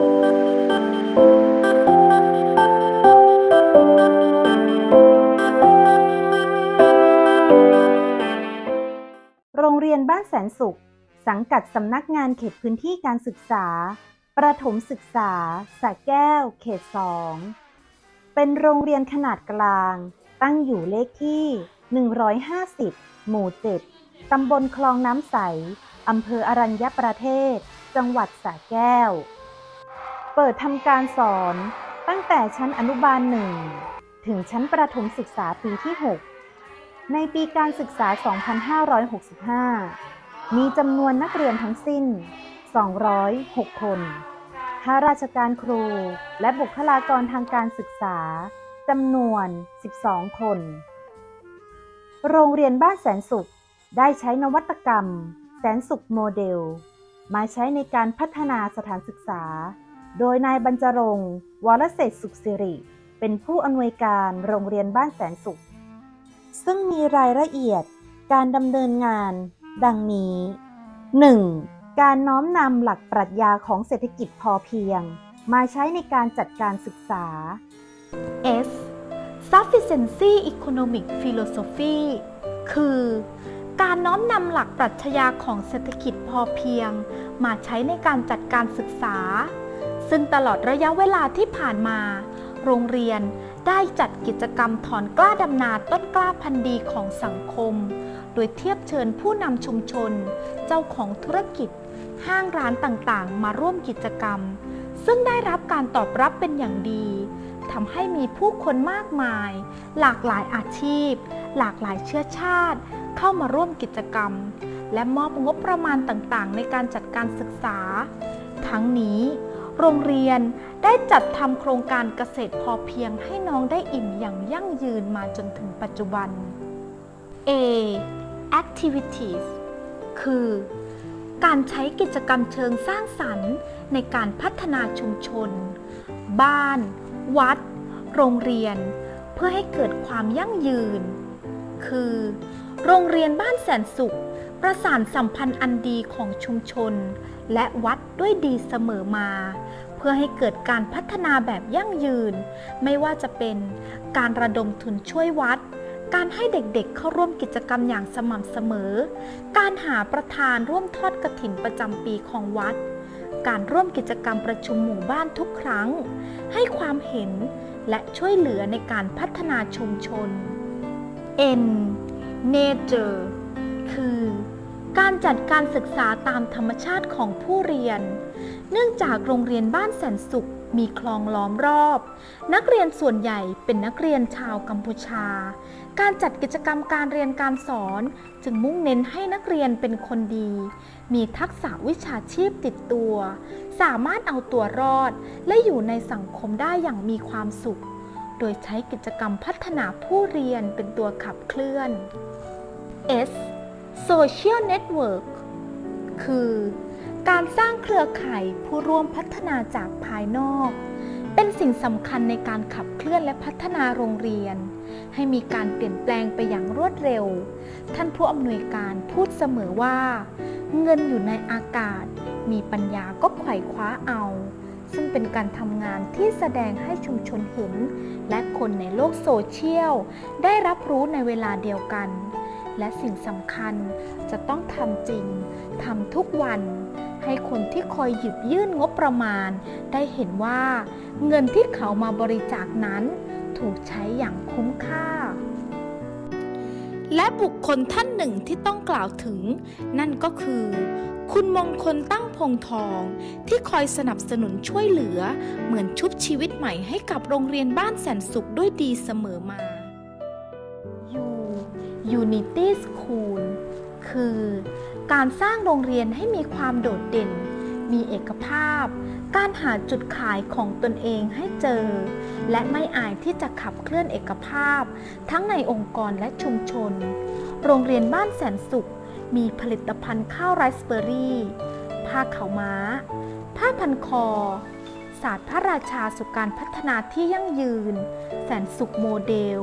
โรงเรียนบ้านแสนสุข สังกัดสำนักงานเขตพื้นที่การศึกษา ประถมศึกษาสระแก้ว เขต2เป็นโรงเรียนขนาดกลาง ตั้งอยู่เลขที่ 150 หมู่ 7 ตำบลคลองน้ำใส อำเภออรัญญประเทศ จังหวัดสระแก้ว เปิดทำการสอนตั้งแต่ชั้นอนุบาลหนึ่งถึงชั้นประถมศึกษาปีที่ 6 ในปีการศึกษา 2565 มีจำนวนนักเรียนทั้งสิ้น 206 คนข้าราชการครูและบุคลากรทางการศึกษาจำนวน 12 คน โรงเรียนบ้านแสนสุขได้ใช้นวัตกรรม แสนสุขโมเดล มาใช้ในการพัฒนาสถานศึกษา โดยนายบรรจรงวรเศษสุขสิริ เป็นผู้อำนวยการโรงเรียนบ้านแสนสุข ซึ่งมีรายละเอียดการดำเนินงาน ดังนี้ 1. การน้อมนำหลักปรัชญาของเศรษฐกิจพอเพียง มาใช้ในการจัดการศึกษา S sufficiency economic philosophy คือ การน้อมนำหลักปรัชญาของเศรษฐกิจพอเพียง มาใช้ในการจัดการศึกษา ซึ่งตลอดระยะเวลาที่ผ่านมา โรงเรียนได้จัดกิจกรรมถอนกล้าดำนาต้นกล้าพันธุ์ดีของสังคม โดยเทียบเชิญผู้นำชุมชน เจ้าของธุรกิจ ห้างร้านต่างๆ มาร่วมกิจกรรม ซึ่งได้รับการตอบรับเป็นอย่างดีทำให้มีผู้คนมากมาย หลากหลายอาชีพ หลากหลายเชื้อชาติ เข้ามาร่วมกิจกรรม และมอบงบประมาณต่างๆ ในการจัดการศึกษา ทั้งนี้ โรงเรียนได้จัดทำโครงการเกษตรพอเพียงให้น้องได้อิ่มอย่างยั่งยืนมาจนถึงปัจจุบัน A activities คือ การใช้กิจกรรมเชิงสร้างสรรค์ ในการพัฒนาชุมชน บ้าน วัด โรงเรียน เพื่อให้เกิดความยั่งยืน คือ โรงเรียนบ้านแสนสุข ประสานสัมพันธ์อันดีของชุมชน และวัดด้วยดีเสมอมา เพื่อให้เกิดการพัฒนาแบบยั่งยืน ไม่ว่าจะเป็นการระดมทุนช่วยวัด การให้เด็กๆเข้าร่วมกิจกรรมอย่างสม่ำเสมอ การหาประธานร่วมทอดกระถินประจำปีของวัด การร่วมกิจกรรมประชุมหมู่บ้านทุกครั้ง ให้ความเห็นและช่วยเหลือในการพัฒนาชุมชน N nature คือ การจัดการศึกษาตามธรรมชาติของผู้เรียน เนื่องจากโรงเรียนบ้านแสนสุขมีคลองล้อมรอบ นักเรียนส่วนใหญ่เป็นนักเรียนชาวกัมพูชา การจัดกิจกรรมการเรียนการสอน จึงมุ่งเน้นให้นักเรียนเป็นคนดี มีทักษะวิชาชีพติดตัว สามารถเอาตัวรอด และอยู่ในสังคมได้อย่างมีความสุข โดยใช้กิจกรรมพัฒนาผู้เรียนเป็นตัวขับเคลื่อน S Social Network คือการสร้างเครือข่ายผู้ร่วมพัฒนาจากภายนอก เป็นสิ่งสำคัญในการขับเคลื่อนและพัฒนาโรงเรียน ให้มีการเปลี่ยนแปลงไปอย่างรวดเร็ว ท่านผู้อำนวยการพูดเสมอว่า เงินอยู่ในอากาศ มีปัญญาก็ไขว่คว้าเอา ซึ่งเป็นการทำงานที่แสดงให้ชุมชนเห็น และคนในโลกโซเชียลได้รับรู้ในเวลาเดียวกัน และสิ่งสำคัญจะต้องทำจริงทำทุกวันให้คนที่คอยหยิบยื่นงบประมาณ ได้เห็นว่า เงินที่เขามาบริจาคนั้น ถูกใช้อย่างคุ้มค่า และบุคคลท่านหนึ่งที่ต้องกล่าวถึง นั่นก็คือ คุณมงคลตั้งพงทอง ที่คอยสนับสนุนช่วยเหลือ เหมือนชุบชีวิตใหม่ให้กับโรงเรียนบ้านแสนสุขด้วยดีเสมอมา Unity School คือการสร้างโรงเรียนให้มีความโดดเด่น มีเอกภาพ การหาจุดขายของตนเองให้เจอ และไม่อายที่จะขับเคลื่อนเอกภาพ ทั้งในองค์กรและชุมชน โรงเรียนบ้านแสนสุข มีผลิตภัณฑ์ข้าวไรซ์เบอร์รี่ ผ้าขาวม้า ผ้าพันคอ ศาสตร์พระราชาสู่การพัฒนาที่ยั่งยืน แสนสุขโมเดล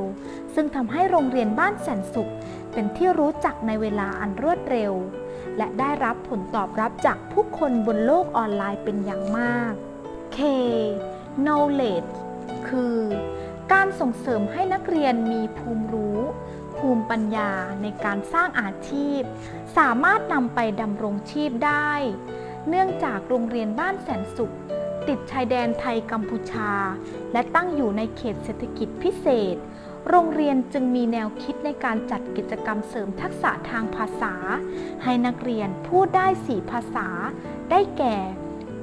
ซึ่งทำให้โรงเรียนบ้านแสนสุข เป็นที่รู้จักในเวลาอันรวดเร็ว และได้รับผลตอบรับจากผู้คนบนโลกออนไลน์เป็นอย่างมาก K knowledge คือ การส่งเสริมให้นักเรียนมีภูมิรู้ ภูมิปัญญาในการสร้างอาชีพ สามารถนำไปดำรงชีพได้ เนื่องจากโรงเรียนบ้านแสนสุข ติดชายแดนไทยกัมพูชา และตั้งอยู่ในเขตเศรษฐกิจพิเศษ โรงเรียนจึงมีแนวคิดในการจัดกิจกรรมเสริมทักษะทางภาษา ให้นักเรียนพูดได้สี่ภาษา ได้แก่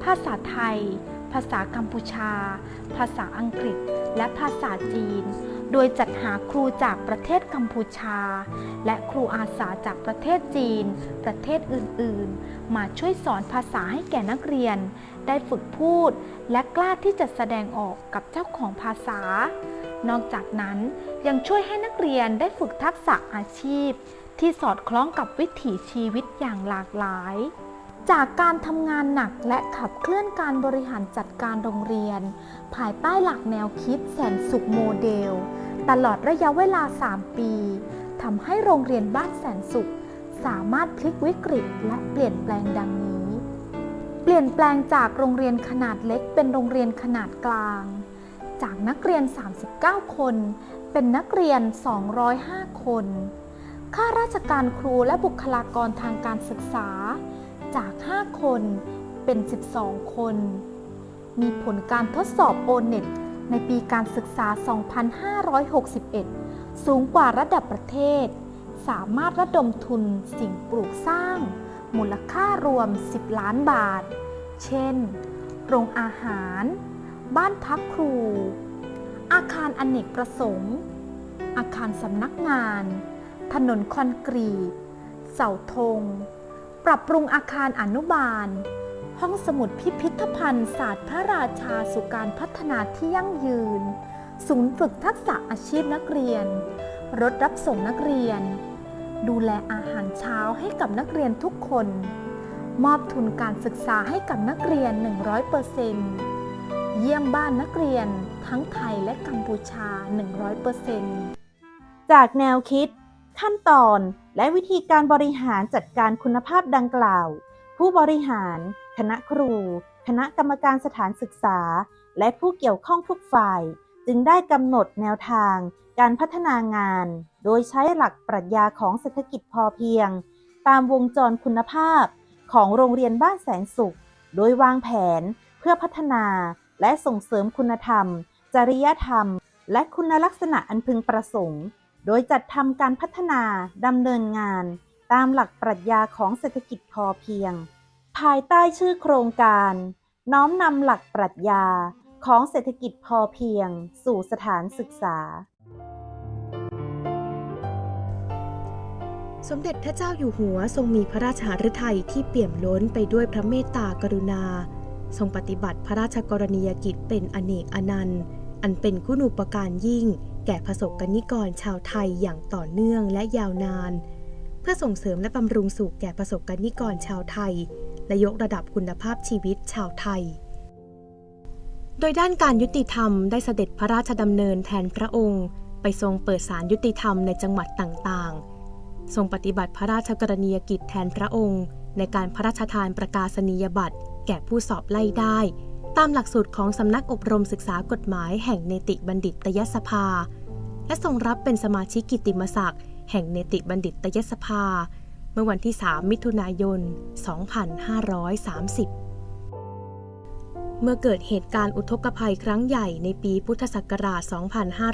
ภาษาไทย ภาษากัมพูชา ภาษาอังกฤษ และภาษาจีน โดยจัดหาครูจากประเทศกัมพูชา และครูอาสาจากประเทศจีน ประเทศอื่น ๆ มาช่วยสอนภาษาให้แก่นักเรียน ได้ฝึกพูด และกล้าที่จะแสดงออกกับเจ้าของภาษา นอกจากนั้นยังช่วยให้นักเรียนได้ฝึกทักษะอาชีพ ที่สอดคล้องกับวิถีชีวิตอย่างหลากหลายจากการทำงานหนักและขับเคลื่อนการบริหารจัดการโรงเรียน ภายใต้หลักแนวคิดแสนสุขโมเดล ตลอดระยะเวลา 3 ปีทำให้โรงเรียนบ้านแสนสุข สามารถพลิกวิกฤตและเปลี่ยนแปลงดังนี้ เปลี่ยนแปลงจากโรงเรียนขนาดเล็กเป็นโรงเรียนขนาดกลาง จากนักเรียน 39 คน เป็นนักเรียน 205 คน ข้าราชการครูและบุคลากรทางการศึกษา จาก 5 คนเป็น 12 คน มีผลการทดสอบ o n e t ในปีการศึกษา 2561 สูงกว่าระดับประเทศ สามารถระดมทุนสิ่งปลูกสร้าง มูลค่ารวม 10 ล้านบาท เช่น โรงอาหาร บ้านพักครู อาคารอเนกประสงค์ อาคารสำนักงาน ถนนคอนกรีต เสาธง ปรับปรุงอาคารอนุบาล ห้องสมุดพิพิธภัณฑ์ศาสตร์พระราชาสู่การพัฒนาที่ยั่งยืน ศูนย์ฝึกทักษะอาชีพนักเรียน รถรับส่งนักเรียน ดูแลอาหารเช้าให้กับนักเรียนทุกคน มอบทุนการศึกษาให้กับนักเรียน 100%เยี่ยมบ้านนักเรียนทั้งไทยและกัมพูชา 100%จากแนวคิด ขั้นตอน และวิธีการบริหารจัดการคุณภาพดังกล่าว ผู้บริหาร คณะครู คณะกรรมการสถานศึกษา และผู้เกี่ยวข้องทุกฝ่าย จึงได้กำหนดแนวทาง การพัฒนางาน โดยใช้หลักปรัชญาของเศรษฐกิจพอเพียง ตามวงจรคุณภาพของโรงเรียนบ้านแสนสุข โดยวางแผนเพื่อพัฒนาและส่งเสริมคุณธรรม จริยธรรม และคุณลักษณะอันพึงประสงค์ โดยจัดทำการพัฒนาดำเนินงาน ตามหลักปรัชญาของเศรษฐกิจพอเพียง ภายใต้ชื่อโครงการ น้อมนำหลักปรัชญาของเศรษฐกิจพอเพียง สู่สถานศึกษา สมเด็จพระเจ้าอยู่หัวทรงมีพระราชหฤทัยที่เปี่ยมล้นไปด้วยพระเมตตากรุณา ทรงปฏิบัติพระราชกรณียกิจเป็นอเนกอนันต์ อันเป็นคุณูปการยิ่ง แก่ประสบกนิกรชาวไทยอย่างต่อเนื่องและยาวนาน เพื่อส่งเสริมและบำรุงสุขแก่ประสบกนิกรชาวไทย และยกระดับคุณภาพชีวิตชาวไทย โดยด้านการยุติธรรมได้เสด็จพระราชดำเนินแทนพระองค์ ไปทรงเปิดศาลยุติธรรมในจังหวัดต่างๆ ทรงปฏิบัติพระราชกรณียกิจแทนพระองค์ ในการพระราชทานประกาศนียบัตร แก่ผู้สอบไล่ได้ ตามหลักสูตรของสำนักอบรมศึกษากฎหมายแห่งเนติบัณฑิตยสภา และทรงรับเป็นสมาชิกกิตติมศักดิ์แห่งเนติบัณฑิตยสภา เมื่อวันที่ 3 มิถุนายน 2530เมื่อเกิดเหตุการณ์อุทกภัยครั้งใหญ่ในปีพุทธศักราช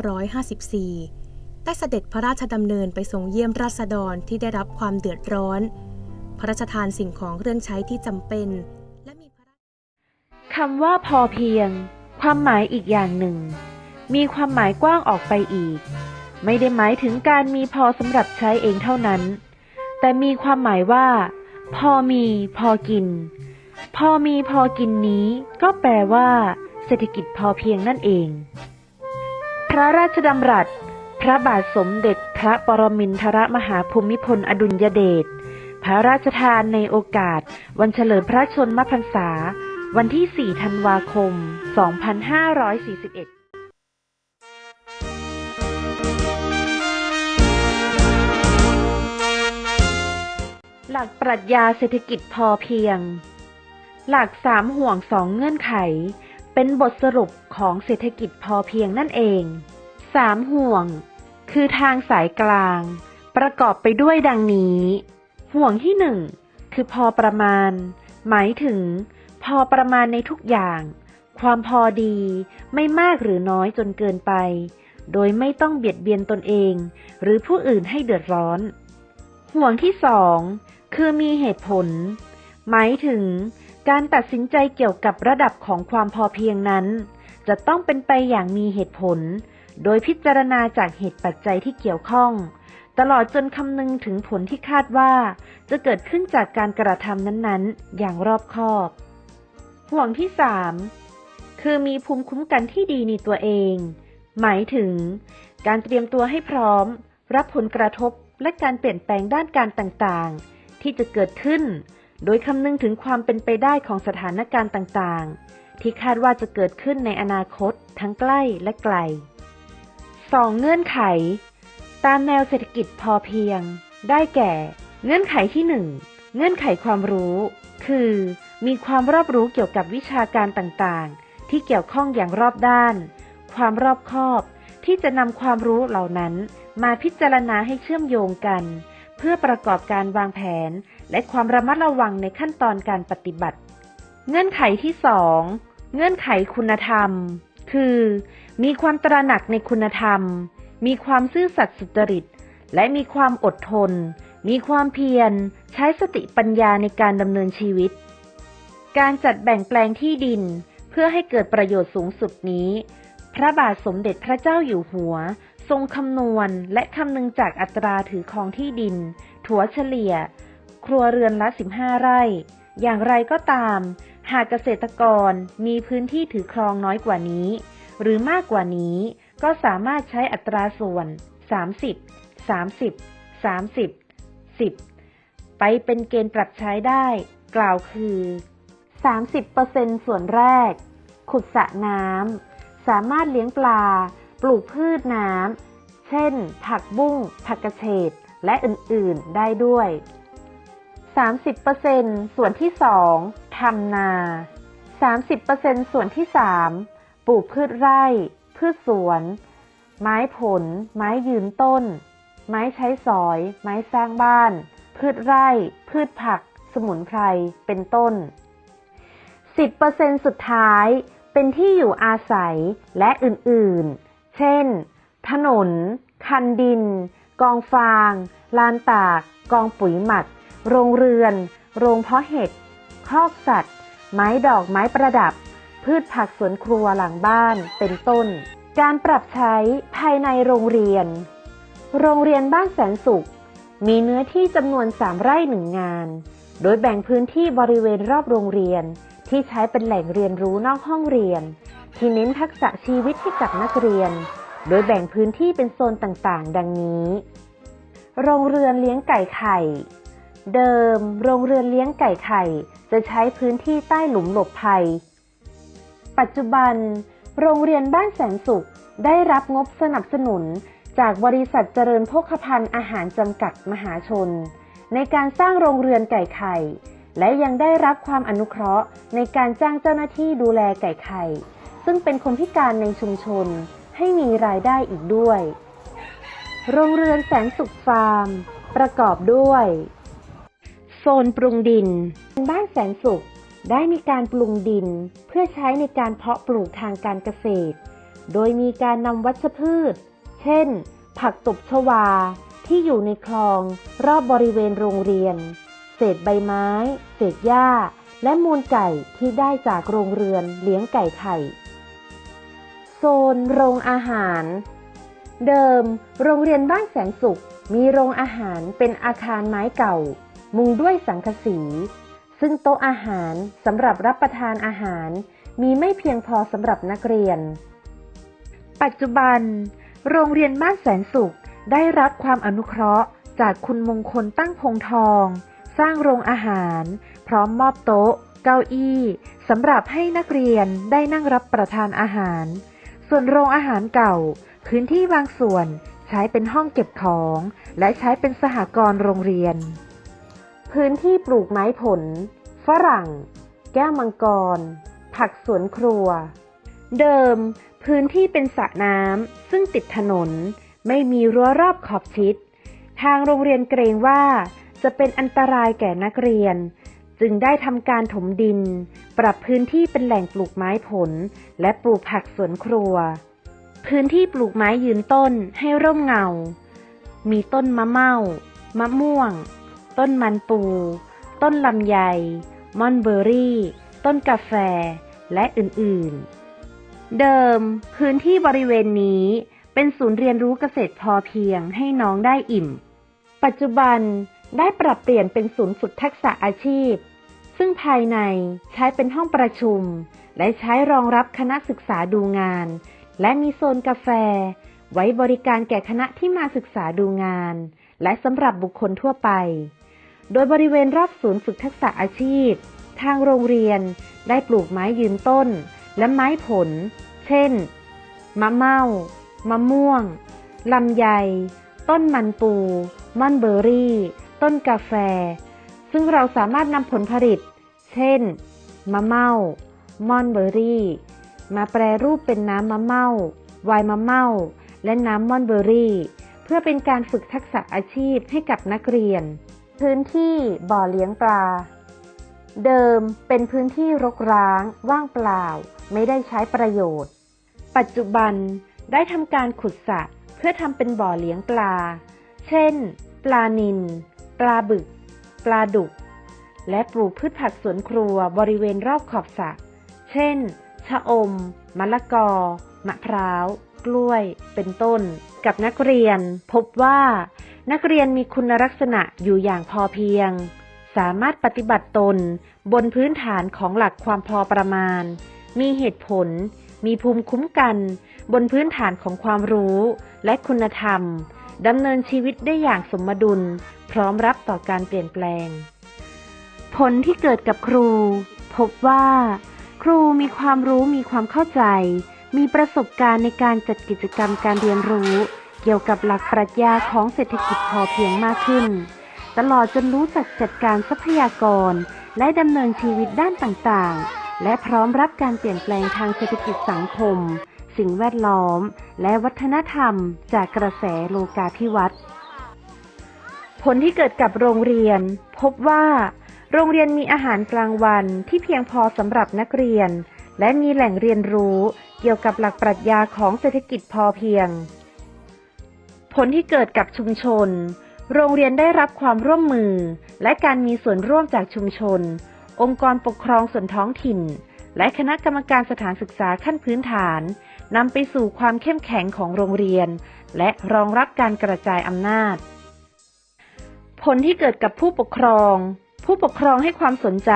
2554 ได้เสด็จพระราชดำเนินไปทรงเยี่ยมราษฎรที่ได้รับความเดือดร้อน พระราชทานสิ่งของเครื่องใช้ที่จำเป็น และมีพระคำว่าพอเพียง ความหมายอีกอย่างหนึ่ง มีความหมายกว้างออกไปอีก ไม่ได้หมายถึงการมีพอสำหรับใช้เองเท่านั้น แต่มีความหมายว่า พอมีพอกิน พอมีพอกินนี้ ก็แปลว่า เศรษฐกิจพอเพียงนั่นเอง พระราชดำรัส พระบาทสมเด็จพระปรมินทรมหาภูมิพลอดุลยเดชพระราชทานในโอกาส วันเฉลิมพระชนมพรรษา วันที่ 4 ธันวาคม 2541 หลักปรัชญาเศรษฐกิจพอเพียง หลักสามห่วงสองเงื่อนไข เป็นบทสรุปของเศรษฐกิจพอเพียงนั่นเองสามห่วง คือทางสายกลาง ประกอบไปด้วยดังนี้ ห่วงที่หนึ่งคือพอประมาณ หมายถึง พอประมาณในทุกอย่าง ความพอดีไม่มากหรือน้อยจนเกินไป โดยไม่ต้องเบียดเบียนตนเอง หรือผู้อื่นให้เดือดร้อน ห่วงที่สอง คือมีเหตุผล หมายถึง การตัดสินใจเกี่ยวกับระดับของความพอเพียงนั้น จะต้องเป็นไปอย่างมีเหตุผล โดยพิจารณาจากเหตุปัจจัยที่เกี่ยวข้อง ตลอดจนคำนึงถึงผลที่คาดว่า จะเกิดขึ้นจากการกระทำนั้นๆ อย่างรอบคอบ ห่วงที่สามคือมีภูมิคุ้มกันที่ดีในตัวเอง หมายถึง การเตรียมตัวให้พร้อม รับผลกระทบและการเปลี่ยนแปลงด้านการต่างๆ ที่จะเกิดขึ้น โดยคำนึงถึงความเป็นไปได้ของสถานการณ์ต่างๆ ที่คาดว่าจะเกิดขึ้นในอนาคต ทั้งใกล้และไกล 2. เงื่อนไข ตามแนวเศรษฐกิจพอเพียง ได้แก่ เงื่อนไขที่ 1 เงื่อนไขความรู้ คือ มีความรอบรู้เกี่ยวกับวิชาการต่างๆ ที่เกี่ยวข้องอย่างรอบด้าน ความรอบคอบที่จะนำความรู้เหล่านั้นมาพิจารณาให้เชื่อมโยงกัน เพื่อประกอบการวางแผน และความระมัดระวังในขั้นตอนการปฏิบัติ เงื่อนไขที่ 2 เงื่อนไขคุณธรรม คือ มีความตระหนักในคุณธรรม มีความซื่อสัตย์สุจริต และมีความอดทน มีความเพียร ใช้สติปัญญาในการดำเนินชีวิต การจัดแบ่งแปลงที่ดิน เพื่อให้เกิดประโยชน์สูงสุดนี้ พระบาทสมเด็จพระเจ้าอยู่หัว ทรงคำนวณและคำนึงจากอัตราถือครองที่ดิน ถัวเฉลี่ย ครัวเรือนละ 15 ไร่ อย่างไรก็ตาม หากเกษตรกรมีพื้นที่ถือครองน้อยกว่านี้ หรือมากกว่านี้ก็สามารถใช้อัตราส่วน 30 30 30 10 ไปเป็นเกณฑ์ปรับใช้ได้ กล่าวคือ 30%ส่วนแรก ขุดสระน้ำสามารถเลี้ยงปลา ปลูกพืชน้ำ เช่น ผักบุ้ง ผักกระเฉด และอื่น ๆ ได้ด้วย 30%ส่วนที่ 2ทำนา 30%ส่วนที่ 3 ปลูกพืชไร่ พืชสวน ไม้ผล ไม้ยืนต้น ไม้ใช้สอย ไม้สร้างบ้าน พืชไร่ พืชผัก สมุนไพร เป็นต้น 10%สุดท้าย เป็นที่อยู่อาศัยและอื่น ๆ ช่น ถนน คันดิน กองฟาง ลานตาก กองปุ๋ยหมัก โรงเรือน โรงเพาะเห็ด คอกสัตว์ ไม้ดอกไม้ประดับ พืชผักสวนครัวหลังบ้าน เป็นต้น การปรับใช้ภายในโรงเรียน โรงเรียนบ้านแสนสุข มีเนื้อที่จำนวน3ไร่หนึ่งงาน โดยแบ่งพื้นที่บริเวณรอบโรงเรียนที่ใช้เป็นแหล่งเรียนรู้นอกห้องเรียน ที่เน้นทักษะชีวิตให้กับนักเรียน โดยแบ่งพื้นที่เป็นโซนต่างๆ ดังนี้ โรงเรือนเลี้ยงไก่ไข่ เดิม โรงเรือนเลี้ยงไก่ไข่ จะใช้พื้นที่ใต้หลุมหลบภัย ปัจจุบัน โรงเรียนบ้านแสนสุขได้รับงบสนับสนุนจากบริษัทเจริญโภคภัณฑ์อาหารจำกัดมหาชน ในการสร้างโรงเรือนไก่ไข่ และยังได้รับความอนุเคราะห์ในการจ้างเจ้าหน้าที่ดูแลไก่ไข่ ซึ่งเป็นคนพิการในชุมชนให้มีรายได้อีกด้วย โรงเรือนแสนสุขฟาร์ม ประกอบด้วย โซนปรุงดิน บ้านแสนสุขได้มีการปรุงดินเพื่อใช้ในการเพาะปลูกทางการเกษตร โดยมีการนำวัชพืช เช่น ผักตบชวา ที่อยู่ในคลองรอบบริเวณโรงเรียน เศษใบไม้ เศษหญ้า และมูลไก่ที่ได้จากโรงเรือนเลี้ยงไก่ไข่ โซนโรงอาหาร เดิม โรงเรียนบ้านแสนสุข มีโรงอาหารเป็นอาคารไม้เก่า มุงด้วยสังกะสี ซึ่งโต๊ะอาหารสำหรับรับประทานอาหาร มีไม่เพียงพอสำหรับนักเรียน ปัจจุบัน โรงเรียนบ้านแสนสุขได้รับความอนุเคราะห์จากคุณมงคลตั้งพงทอง สร้างโรงอาหาร พร้อมมอบโต๊ะ เก้าอี้สำหรับให้นักเรียนได้นั่งรับประทานอาหาร ส่วนโรงอาหารเก่า พื้นที่บางส่วนใช้เป็นห้องเก็บของ และใช้เป็นสหกรณ์โรงเรียน พื้นที่ปลูกไม้ผล ฝรั่ง แก้วมังกร ผักสวนครัว เดิม พื้นที่เป็นสระน้ำซึ่งติดถนน ไม่มีรั้วรอบขอบชิด ทางโรงเรียนเกรงว่าจะเป็นอันตรายแก่นักเรียน จึงได้ทำการถมดิน ปรับพื้นที่เป็นแหล่งปลูกไม้ผล และปลูกผักสวนครัว พื้นที่ปลูกไม้ยืนต้นให้ร่มเงา มีต้นมะเม่า มะม่วง ต้นมันปู ต้นลำไย มอนเบอร์รี่ ต้นกาแฟ และอื่นๆ เดิม พื้นที่บริเวณนี้เป็นศูนย์เรียนรู้เกษตรพอเพียงให้น้องได้อิ่ม ปัจจุบันได้ปรับเปลี่ยนเป็นศูนย์ฝึกทักษะอาชีพ ซึ่งภายในใช้เป็นห้องประชุม และใช้รองรับคณะศึกษาดูงาน และมีโซนกาแฟ ไว้บริการแก่คณะที่มาศึกษาดูงาน และสำหรับบุคคลทั่วไป โดยบริเวณรอบศูนย์ฝึกทักษะอาชีพ ทางโรงเรียนได้ปลูกไม้ยืนต้น และไม้ผล เช่น มะเม่า มะม่วง ลำไย ต้นมันปู ม่อนเบอร์รี่ ต้นกาแฟซึ่งเราสามารถนำผลผลิต เช่น มะเม่ามอนเบอรี่ มาแปรรูปเป็นน้ำมะเม่าไวน์มะเม่า และน้ำมอนเบอร์รี่ เพื่อเป็นการฝึกทักษะอาชีพให้กับนักเรียน พื้นที่บ่อเลี้ยงปลา เดิมเป็นพื้นที่รกร้าง ว่างเปล่า ไม่ได้ใช้ประโยชน์ ปัจจุบันได้ทำการขุดสระเพื่อทำเป็นบ่อเลี้ยงปลา เช่น ปลานิลปลาบึก ปลาดุก และปลูกพืชผักสวนครัวบริเวณรอบขอบสระ เช่น ชะอม มะละกอ มะพร้าว กล้วย เป็นต้น กับนักเรียน พบว่า นักเรียนมีคุณลักษณะอยู่อย่างพอเพียง สามารถปฏิบัติตนบนพื้นฐานของหลักความพอประมาณ มีเหตุผล มีภูมิคุ้มกัน บนพื้นฐานของความรู้และคุณธรรมดำเนินชีวิตได้อย่างสมดุล พร้อมรับต่อการเปลี่ยนแปลง ผลที่เกิดกับครู พบว่า ครูมีความรู้มีความเข้าใจ มีประสบการณ์ในการจัดกิจกรรมการเรียนรู้ เกี่ยวกับหลักปรัชญาของเศรษฐกิจพอเพียงมากขึ้น ตลอดจนรู้จักจัดการทรัพยากร และดำเนินชีวิตด้านต่างๆ และพร้อมรับการเปลี่ยนแปลงทางเศรษฐกิจสังคม สิ่งแวดล้อม และวัฒนธรรม จากกระแสโลกาภิวัตน์ผลที่เกิดกับโรงเรียน พบว่า โรงเรียนมีอาหารกลางวันที่เพียงพอสำหรับนักเรียน และมีแหล่งเรียนรู้เกี่ยวกับหลักปรัชญาของเศรษฐกิจพอเพียง ผลที่เกิดกับชุมชน โรงเรียนได้รับความร่วมมือ และการมีส่วนร่วมจากชุมชน องค์กรปกครองส่วนท้องถิ่น และคณะกรรมการสถานศึกษาขั้นพื้นฐานนำไปสู่ความเข้มแข็งของโรงเรียน และรองรับการกระจายอำนาจ ผลที่เกิดกับผู้ปกครอง ผู้ปกครองให้ความสนใจ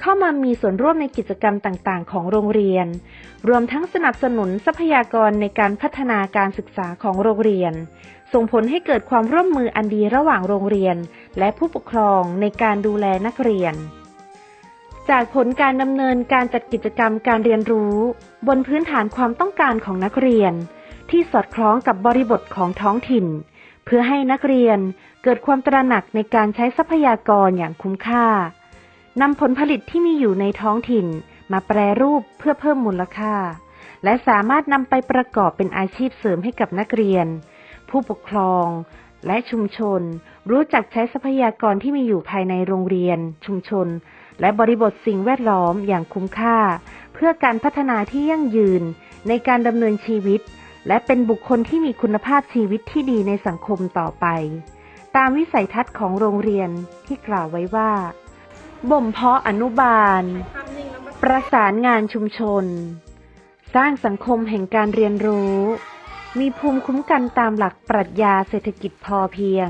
เข้ามามีส่วนร่วมในกิจกรรมต่าง ๆ ของโรงเรียน รวมทั้งสนับสนุนทรัพยากรในการพัฒนาการศึกษาของโรงเรียน ส่งผลให้เกิดความร่วมมืออันดีระหว่างโรงเรียน และผู้ปกครองในการดูแลนักเรียน จากผลการดำเนินการจัดกิจกรรมการเรียนรู้ บนพื้นฐานความต้องการของนักเรียน ที่สอดคล้องกับบริบทของท้องถิ่น เพื่อให้นักเรียน เกิดความตระหนักในการใช้ทรัพยากรอย่างคุ้มค่านำผลผลิตที่มีอยู่ในท้องถิ่น มาแปรรูปเพื่อเพิ่มมูลค่า และสามารถนำไปประกอบเป็นอาชีพเสริมให้กับนักเรียน ผู้ปกครองและชุมชน รู้จักใช้ทรัพยากรที่มีอยู่ภายในโรงเรียน ชุมชน และบริบทสิ่งแวดล้อมอย่างคุ้มค่า เพื่อการพัฒนาที่ยั่งยืนในการดำเนินชีวิต และเป็นบุคคลที่มีคุณภาพชีวิตที่ดีในสังคมต่อไป ตามวิสัยทัศน์ของโรงเรียนที่กล่าวไว้ว่า บ่มเพาะอนุบาล ประสานงานชุมชน สร้างสังคมแห่งการเรียนรู้ มีภูมิคุ้มกันตามหลักปรัชญาเศรษฐกิจพอเพียง